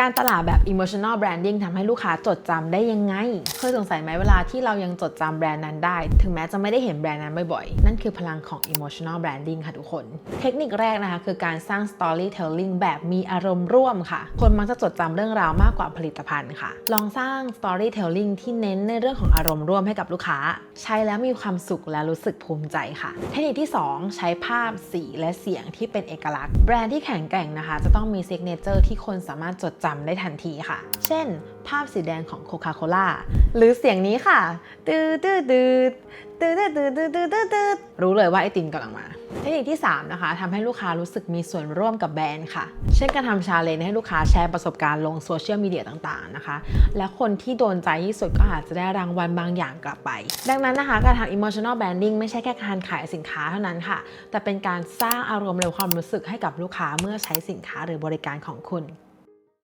การตลาดแบบ emotional branding ทำให้ลูกค้าจดจำได้ยังไง เคยสงสัยไหมเวลาที่เรายังจดจำแบรนด์นั้นได้ ถึงแม้จะไม่ได้เห็นแบรนด์นั้นบ่อยๆ นั่นคือพลังของ emotional branding ค่ะทุกคน เทคนิคแรกนะคะ คือการสร้าง storytelling แบบมีอารมณ์ร่วมค่ะ คนมักจะจดจำเรื่องราวมากกว่าผลิตภัณฑ์ค่ะ ลองสร้าง storytelling ที่เน้นในเรื่องของอารมณ์ร่วมให้กับลูกค้า ใช้แล้วมีความสุขและรู้สึกภูมิใจค่ะ เทคนิคที่ 2 ใช้ภาพสีและเสียงที่เป็นเอกลักษณ์ แบรนด์ที่แข็งแกร่งนะคะ จะต้องมี signature ที่คนสามารถจดจำได้ทันทีค่ะ เช่น ภาพสีแดงของโคคาโคล่าหรือเสียงนี้ค่ะตืดตืดตืดตืดตืดตืดตืดตืดตืดรู้เลยว่าไอติมกำลังมา เทคนิคที่ 3 นะคะทำให้ลูกค้ารู้สึกมีส่วนร่วมกับแบรนด์ค่ะ เช่นการทำชาเลนจ์ให้ลูกค้าแชร์ประสบการณ์ลงโซเชียลมีเดียต่างๆนะคะ และคนที่โดนใจที่สุดก็อาจจะได้รางวัลบางอย่างกลับไป ดังนั้นนะคะการทำ emotional branding ไม่ใช่แค่การขายสินค้าเท่านั้นค่ะ แต่เป็นการสร้างอารมณ์และความรู้สึกให้กับลูกค้าเมื่อใช้สินค้าหรือบริการของคุณ